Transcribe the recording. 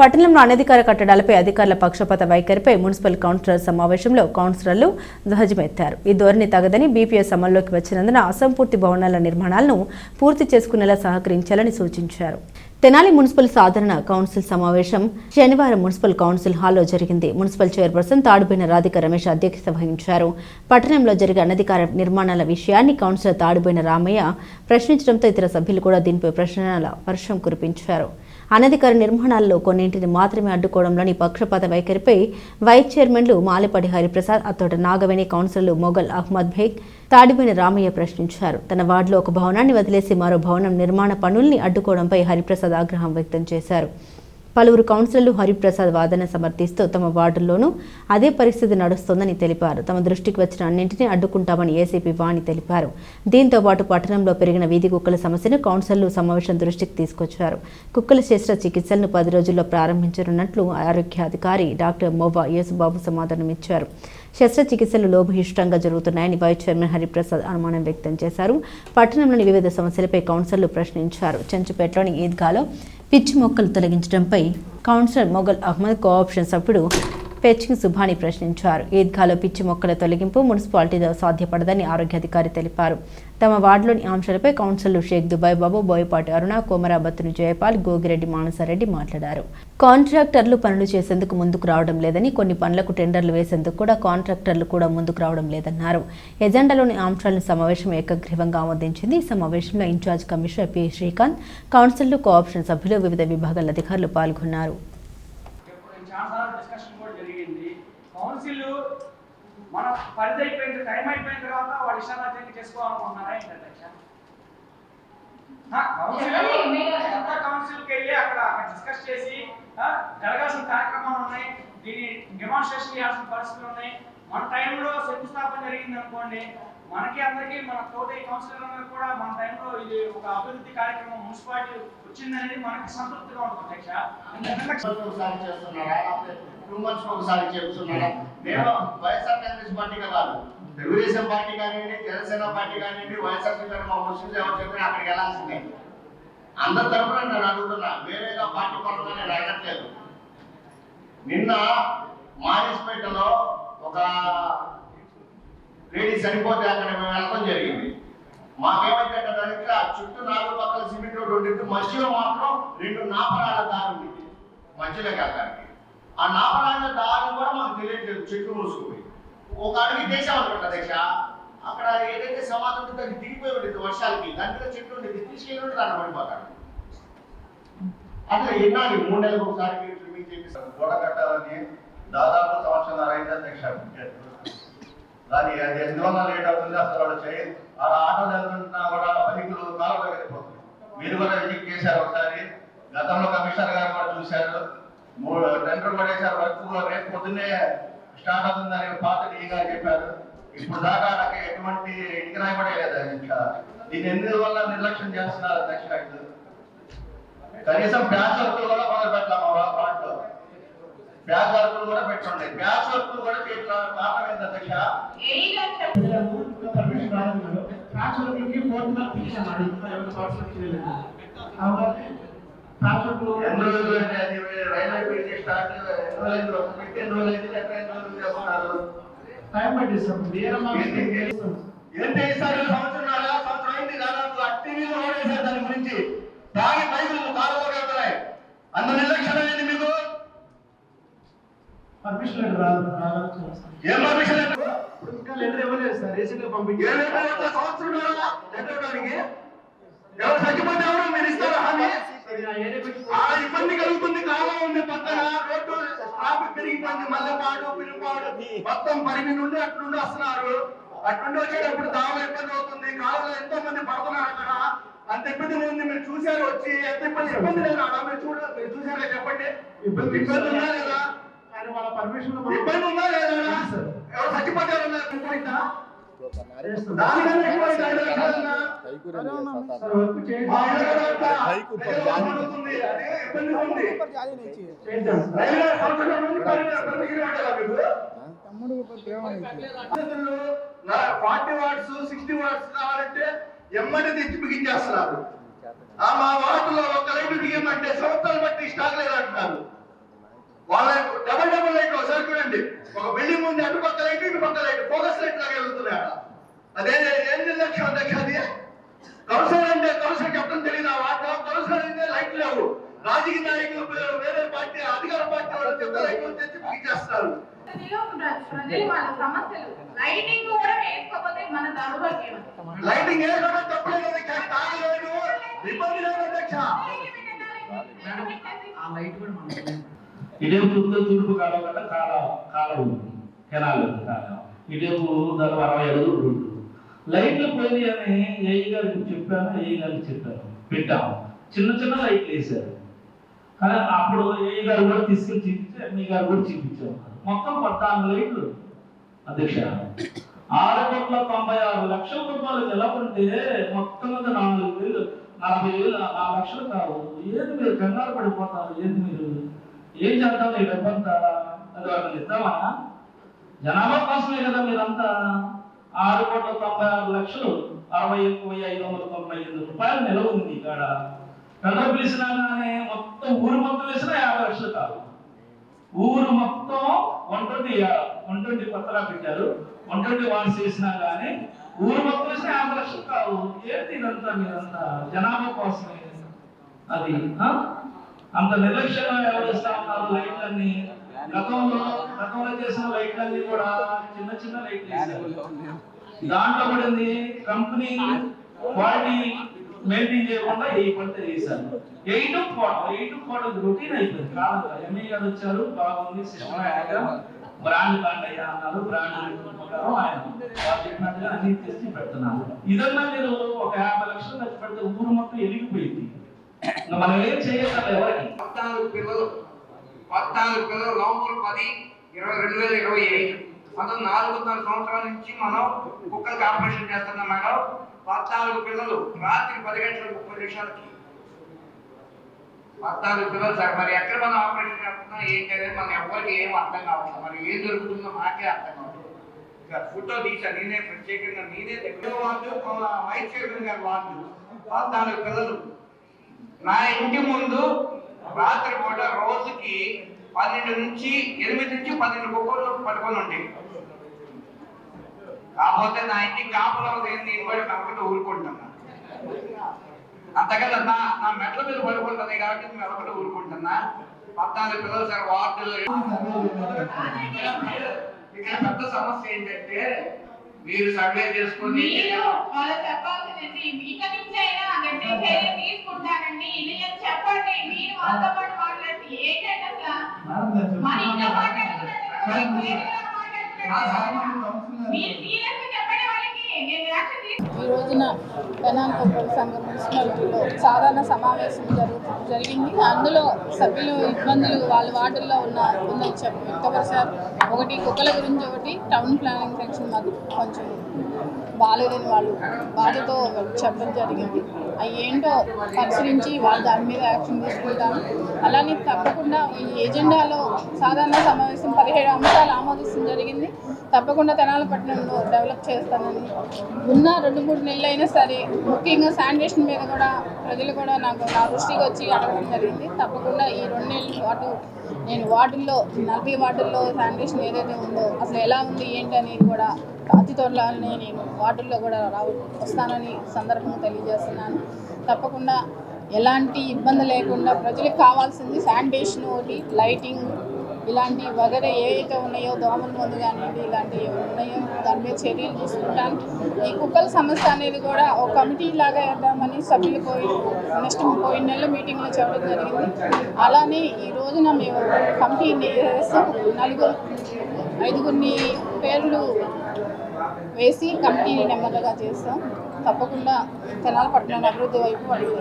పట్టణంలో అనధికార కట్టడాలపై అధికారుల పక్షపాత వైఖరిపై మున్సిపల్ కౌన్సిలర్ సమావేశంలో కౌన్సిలర్లు ధ్వజమెత్తారు. ఈ ధోరణి తగదని బీపీఎస్ అమల్లోకి వచ్చినందున అసంపూర్తి భవనాల నిర్మాణాలను పూర్తి చేసుకునేలా సహకరించాలని సూచించారు. తెనాలి మున్సిపల్ సాధారణ కౌన్సిల్ సమావేశం శనివారం మున్సిపల్ కౌన్సిల్ హాల్లో జరిగింది. మున్సిపల్ చైర్పర్సన్ తాడుబోయిన రాధిక రమేష్ అధ్యక్షత వహించారు. పట్టణంలో జరిగే అనధికార నిర్మాణాల విషయాన్ని కౌన్సిలర్ తాడుబోయిన రామయ్య ప్రశ్నించడంతో ఇతర సభ్యులు కూడా దీనిపై ప్రశ్నల వర్షం కురిపించారు. అనధికార నిర్మాణాల్లో కొన్నింటిని మాత్రమే అడ్డుకోవడంలోని పక్షపాత వైఖరిపై వైస్ చైర్మన్లు మాలిపాటి హరిప్రసాద్ అతోట నాగవేణి కౌన్సిలర్లు మొఘల్ అహ్మద్ బేగ్ తాడిబోయిన రామయ్య ప్రశ్నించారు. తన వార్డులో ఒక భవనాన్ని వదిలేసి మరో భవనం నిర్మాణ పనుల్ని అడ్డుకోవడంపై హరిప్రసాద్ ఆగ్రహం వ్యక్తం చేశారు. పలువురు కౌన్సిలర్లు హరిప్రసాద్ వాదన సమర్థిస్తూ తమ వార్డుల్లోనూ అదే పరిస్థితి నడుస్తోందని తెలిపారు. తమ దృష్టికి వచ్చిన అన్నింటినీ అడ్డుకుంటామని ఏసీపీ వాణి తెలిపారు. దీంతో పాటు పట్టణంలో పెరిగిన వీధి కుక్కల సమస్యను కౌన్సిలర్లు సమావేశం దృష్టికి తీసుకొచ్చారు. కుక్కల శస్త్ర చికిత్సలను పది రోజుల్లో ప్రారంభించనున్నట్లు ఆరోగ్యాధికారి డాక్టర్ మోవా యేసుబాబు సమాధానమిచ్చారు శస్త్రచికిత్సలు లోభహిష్టంగా జరుగుతున్నాయని వైస్ చైర్మన్ హరిప్రసాద్ అనుమానం వ్యక్తం చేశారు. పట్టణంలోని వివిధ సమస్యలపై కౌన్సిలర్లు ప్రశ్నించారు. చెంచుపేటలోని ఈద్గాలో పిచ్చి మొక్కలు తొలగించడంపై కౌన్సిలర్ మొఘల్ అహ్మద్ కోఆప్షన్ సభ్యుడు పెచ్చింగ్ సుభాని ప్రశ్నించారు. ఈద్గాలో పిచ్చి మొక్కల తొలగింపు మున్సిపాలిటీలో సాధ్యపడదని ఆరోగ్యాధికారి తెలిపారు. తమ వార్డులోని అంశాలపై కౌన్సిలర్ షేక్ దుబాయ్ బాబు బోయపాటి అరుణ కోమరాబత్తుని జయపాల్ గోగిరెడ్డి మానసారెడ్డి మాట్లాడారు. కాంట్రాక్టర్లు పనులు చేసేందుకు ముందుకు రావడం లేదని కొన్ని పనులకు టెండర్లు వేసేందుకు కూడా కాంట్రాక్టర్లు కూడా ముందుకు రావడం లేదన్నారు. ఎజెండాలోని అంశాలను సమావేశం ఏకగ్రీవంగా ఆమోదించింది. ఈ సమావేశంలో in-charge commissioner P. Srikanth council co-option సభ్యులు వివిధ విభాగాల అధికారులు పాల్గొన్నారు. కౌన్సిల్ మన పరిధి అయిపోయిన టైం అయిపోయిన తర్వాత వాళ్ళ ఇష్టారాజ్యాన్ని చేసుకోవాలనుకుంటున్నారా ఏంటి అధ్యక్ష? ఆ, కౌన్సిల్ కౌన్సిల్కి వెళ్ళి అక్కడ అక్కడ డిస్కస్ చేసి జరగాల్సిన కార్యక్రమాలు ఉన్నాయి. దీన్ని డెమాన్స్ట్రేషన్ చేయాల్సిన పరిస్థితులు ఉన్నాయి. మన టైంలో శంకుస్థాపన జరిగింది అనుకోండి మనకి అందరికీ మన తోటి కౌన్సిలర్ కూడా మన టైంలో ఇది ఒక అభివృద్ధి కార్యక్రమం మున్సిపాలిటీ వచ్చిందనేది మనకి సంతృప్తిగా ఉంటుంది అధ్యక్ష. ఒకసారి చేస్తున్నారా? టూ మంత్స్ ఒకసారి చేస్తున్నారా మేము వైఎస్ఆర్ కాంగ్రెస్ పార్టీగా కాదు తెలుగుదేశం పార్టీ కానివ్వండి జనసేన పార్టీ కానివ్వండి వైఎస్ఆర్ గారు మా ముస్లింస్ ఎవరు చెప్పినా అక్కడికి వెళ్ళాల్సిందే. అందరి తరఫున నేను అడుగుతున్నా వేరేగా పార్టీ పరంగా నేను అడగట్లేదు నిన్న మానేసిపేటలో ఒక లేడీ చనిపోతే అక్కడ మేము వెళ్ళడం జరిగింది. మాకేమైతే అంటే ఆ చుట్టూ నాలుగు పక్కల సిమెంట్ రోడ్డు ఉండింది మధ్యలో మాత్రం రెండు నాపరాల దారి ఉండింది మధ్యలోకి వెళ్ళడానికి. ఆ నాపరాల దారి కూడా మాకు తెలియట్లేదు చెట్టు మూసుకుపోయి ఒక అడవి దేశం అనుకుంటా దశ అక్కడ ఏదైతే సమాధి ఉంటుందో అది దిగిపోయి ఉంటుంది వర్షాలకి. దాంట్లో చెట్టు ఉండేది. తీసుకెళ్ళి ఉంటుంది అన్న పడిపోతాడు అట్లా ఎన్నాలి మూడు నెలలకు ఒకసారి మీరు ట్రిమ్మింగ్ చేపిస్తారు. గోడ కట్టాలని దాదాపు సంవత్సరం ఐదు అధ్యక్ష. దాని అది ఎందువల్ల లేట్ అవుతుంది? అసలు వాళ్ళు చేయి ఆ ఆటో వెళ్తుంటున్నా కూడా బైకులు కాలంలో వెళ్ళిపోతుంది. మీరు కూడా విజిట్ చేశారు ఒకసారి. గతంలో కమిషనర్ గారు కూడా చూశారు. మూడు టెండర్ పడేశారు వర్క్ రేపు పొద్దున్నే స్టార్ట్ అవుతుందని పాత డీ గారు చెప్పారు ఇప్పుడు దాకా నాకు ఎటువంటి ఇటుకరాయి పడేయలేదు అధ్యక్ష దీన్ని ఎందువల్ల నిర్లక్ష్యం చేస్తున్నారు అధ్యక్ష ఇది కనీసం ప్యాచ్ వర్క్ కూడా మొదలు పెట్టాము వాటిలో ప్యాచ్ వర్క్ కూడా పెట్టండి ప్యాచ్ వర్క్ కూడా చేయట్లా కారణం ఏంటి అధ్యక్ష? రాలేదు ట్రాన్స్ఫర్కి ఫోన్ ఎన్ని రోజులు అది రైల్వే పెట్టి స్టార్ట్ ఎన్ని రోజులు పెట్టి ఎన్ని రోజులు అయింది ఎక్కడ ఎన్ని రోజులు చేస్తున్నారు టైం పట్టిస్తాం వేరే ఏంటి ఏం చేస్తారు సంవత్సరం సంవత్సరం అయింది దాదాపు టీవీలో ఓడేశారు దాని గురించి. తాగి బైకులు కాలువలో వెళ్తున్నాయి అంత నిర్లక్ష్యం అయింది మీకు? పర్మిషన్ లెటర్ రాదు రాదు ఏం పర్మిషన్? ఇప్పుడు ఇంకా లెటర్ ఇవ్వలేదు సార్ రీసెంట్గా ఏ లెటర్? సంవత్సరం లెటర్? ఎవరు చచ్చిపోతే ఎవరు మీరు ఇస్తారా హామీ? ఆ ఇబ్బంది కలుగుతుంది కాలం ఉంది పక్కన. రోడ్డు ట్రాఫిక్ పెరిగిపోయింది మల్లెపాడు పిలుపాడు. మొత్తం పరిమి నుండి అట్నుండి వస్తున్నారు. అట్నుండి వచ్చేటప్పుడు దావ ఇబ్బంది అవుతుంది కాలంలో ఎంతో మంది పడుతున్నారు అక్కడ. అంత ఇబ్బంది ఉంది మీరు చూశారు వచ్చి ఎంత ఇబ్బంది ఇబ్బంది లేదా అక్కడ. మీరు చూడ మీరు చూసారా చెప్పండి? ఇబ్బంది ఇబ్బంది ఉందా లేదా? కానీ వాళ్ళ పర్మిషన్ ఇబ్బంది ఉందా లేదా. ఎవరు చచ్చిపోతారు పోయిందా దానికన్నా ఎక్కువ అయితే ఐదు లక్షలన్నా? సార్ వర్క్ చేయండి. మా ఊళ్ళో కూడా అట్లా ప్రజలు బాధపడుతుంది. అదే ఇబ్బందిగా ఉంది. చేద్దాం సార్ రైల్వే సంవత్సరం నుండి పర్మిషన్ పర్మిషన్ ఇవ్వట్లేదా మీకు? పద్ధతుల్లో నా- 40 వాట్స్ సిక్స్టీ వాట్స్ కావాలంటే ఎమ్మటి తెచ్చి బిగించేస్తున్నారు. మా వాటిలో ఒక లైట్ బిగించమంటే సంవత్సరాలు బట్టి స్టాక్ లేదు అంటున్నారు వాళ్ళ డబల్ డబల్ లైట్ ఒకసారి చూడండి. ఒక బిల్డింగ్ ఉంది అటు పక్క లైట్ ఇటు పక్క లైట్ ఫోకస్ లైట్ లాగా వెళ్తున్నాయి అదే ఏం నిర్లక్ష్యం అధ్యక్ష అది? కౌన్సిలర్ అంటే కౌన్సిలర్ చెప్పడం తెలియదు ఆ వాట కౌన్సిలర్ అంటే లైట్ లేవు. రాజకీయ నాయకులు వేరే పార్టీ అధికార పార్టీ వాళ్ళు చెత్త లైట్లు తెచ్చి పీకేస్తారు లైటింగ్ కూడా వేసుకోకపోతే మన దౌర్భాగ్యం లైటింగ్ వేసుకోవడం తప్పలేదు అధ్యక్ష తాగలేదు. ఇబ్బంది లేదు అధ్యక్ష. ఇడేపు తూర్పు తూర్పు కాలం కట్ట కాల కాలం ఉంటుంది. కెనాల్ ఉంది కాలం. ఇడేపు దాదాపు అరవై అడుగులు ఉంటుంది. లైట్లు పోయి అని ఏఈ గారికి చెప్పాను ఏఈ గారికి చెప్పాను. పెట్టాము చిన్న చిన్న లైట్లు వేశారు. కానీ అప్పుడు ఏఈ గారు కూడా తీసుకెళ్ళి చూపించి మీ గారు కూడా చూపించాము మొత్తం పద్నాలుగు లైట్లు అధ్యక్ష. ఆరు కోట్ల తొంభై ఆరు లక్షల రూపాయలు నిలబడితే మొత్తం మీద నాలుగు వేలు నలభై వేలు ఆరు లక్షలు కావు. ఏది మీరు కంగారు పడిపోతారు? ఏది మీరు? ఏం చేద్దాం ఈ డబ్బంతా అది వాళ్ళకి ఇద్దామా జనాభా కోసమే కదా మీరంతా ఆరు కోట్ల తొంభై ఆరు లక్షలు అరవై ఎక్కువ ఐదు వందల తొంభై ఎనిమిది రూపాయలు నిలవ ఉంది ఇక్కడ. టెండర్ పిలిచినా కానీ మొత్తం ఊరు మొత్తం వేసినా యాభై లక్షలు కాదు. ఊరు మొత్తం వన్ ట్వంటీ వన్ ట్వంటీ పత్రాలు పెట్టారు. వన్ ట్వంటీ వార్డ్స్ వేసినా కానీ ఊరు మొత్తం వేసినా యాభై లక్షలు కాదు. ఏంటి ఇదంతా మీరంతా జనాభా కోసమే? అది ఆ? అంత నిర్లక్ష్యంగా వ్యవహరిస్తా ఉన్నారు లైట్లన్నీ. గతంలో గతంలో చేసిన లైట్లన్నీ కూడా చిన్న చిన్న లైట్లు దాంట్లో పడింది కంపెనీ క్వాలిటీ మెయింటైన్ చేయకుండా ఎయిట్ పడితే వేసారు eight photo eight photo routine అయిపోయింది. కాదు ఎంఏ గారు వచ్చారు బాగుంది సిస్టమేటిక్గా బ్రాండ్ బ్రాండ్ అయ్యా అన్నారు బ్రాండ్ ఆయన వాళ్ళు చెప్పినట్టుగా అన్ని తెచ్చి పెడుతున్నారు. ఇదన్నా మీరు ఒక యాభై లక్షలు ఖర్చు పెడితే ఊరు మొత్తం ఎలిగిపోయింది. మనం ఏం చేయగలం ఎవరికి పద్నాలుగు పిల్లలు పద్నాలుగు పిల్లలు నవంబర్ పది ఇరవై రెండు వేల ఇరవై ఐదు. మనం నాలుగున్నర సంవత్సరాల నుంచి మనం కుక్కలకి ఆపరేషన్ చేస్తున్నాం మేడం. పద్నాలుగు పిల్లలు రాత్రి పది గంటల ముప్పై నిమిషాలకి. పద్నాలుగు పిల్లలు సార్ మరి ఎక్కడ మనం ఆపరేషన్ చేస్తున్నాం ఏంటి అనేది మనం ఎవరికి ఏం అర్థం కావట్లేదు. మరి ఏం జరుగుతుందో మాకే అర్థం కావట్లేదు. ఫోటో తీసా నేనే ప్రత్యేకంగా నేనే దగ్గర. వాళ్ళు వైస్ చైర్మన్ గారు వాళ్ళు పద్నాలుగు పిల్లలు నా ఇంటి ముందు రాత్రి పూట రోజుకి పన్నెండు నుంచి ఎనిమిది నుంచి పన్నెండు కుక్కలు పడుకొని ఉండేవి కాకపోతే నా ఇంటి కాపులో ఏంది నేను కూడా కనుకుంటూ ఊరుకుంటున్నా. అంతకన్నా నా నా మెట్ల మీద పడుకుంటుంది కాబట్టి మేము ఒకటి ఊరుకుంటున్నా. పద్నాలుగు పిల్లలు సార్ వార్డులో ఇక్కడ పెద్ద సమస్య ఏంటంటే మీరు సర్వే చేసుకొని మీరు వాళ్ళు చెప్పాల్సింది ఇక నుంచి అయినా గట్టి చర్య తీసుకుంటానండి. ఇది అని చెప్పండి. మీరు వాళ్ళతో పాటు మాట్లాడి ఏంటంటే అసలు మన ఇంట్లో మాట్లాడుతున్నట్టు మీరు సీరియస్ చెప్పండి వాళ్ళకి? నేను యాక్షన్ తీసుకుంటాను ఈ రోజున పెనాన్ కొప్పల సంఘం మున్సిపాలిటీలో సాధారణ సమావేశం జరుగు జరిగింది. అందులో సభ్యులు ఇబ్బందులు వాళ్ళ వార్డుల్లో ఉన్న ఉందని చెప్పి వ్యక్తపరిచారు ఒకటి కుక్కల గురించి ఒకటి టౌన్ ప్లానింగ్ సెక్షన్ మాకు కొంచెం బాగాలేదని వాళ్ళు బాధతో చెప్పడం జరిగింది. అవి ఏంటో పరిశీలించి వాళ్ళు దాని మీద యాక్షన్ తీసుకుంటాము అలానే తప్పకుండా ఈ ఎజెండాలో సాధారణ సమావేశం పదిహేడు అంశాలు ఆమోదించడం జరిగింది. తప్పకుండా తెనాలపట్నంలో డెవలప్ చేస్తానని. ఉన్న రెండు మూడు నెలలు అయినా సరే ముఖ్యంగా శానిటేషన్ మీద కూడా ప్రజలు కూడా నాకు నా దృష్టికి వచ్చి అడగడం జరిగింది. తప్పకుండా ఈ రెండు నెలల పాటు నేను వార్డుల్లో నలభై వార్డుల్లో శానిటేషన్ ఏదైతే ఉందో అసలు ఎలా ఉంది ఏంటి అనేది కూడా అతి త్వరలోనే నేను వార్డుల్లో కూడా రావు వస్తానని సందర్భంగా తెలియజేస్తున్నాను. తప్పకుండా ఎలాంటి ఇబ్బంది లేకుండా ప్రజలకు కావాల్సింది శానిటేషన్ ఒకటి లైటింగ్ ఇలాంటి వగర ఏవైతే ఉన్నాయో దోమల మందు కానివ్వండి ఇలాంటివి ఉన్నాయో దాని మీద చర్యలు తీసుకుంటాను. ఈ కుక్కల సమస్య అనేది కూడా ఒక కమిటీ లాగా వేద్దామని సభ్యులు పోయి నెక్స్ట్ పోయిన నెలలు మీటింగ్లో చెప్పడం జరిగింది. అలానే ఈ రోజున మేము కమిటీని వేస్తాం నలుగురు ఐదుగురిని పేర్లు వేసి కమిటీని నెమ్మదిగా చేస్తాం. తప్పకుండా తెనాలపట్నం అభివృద్ధి వైపు అడుగు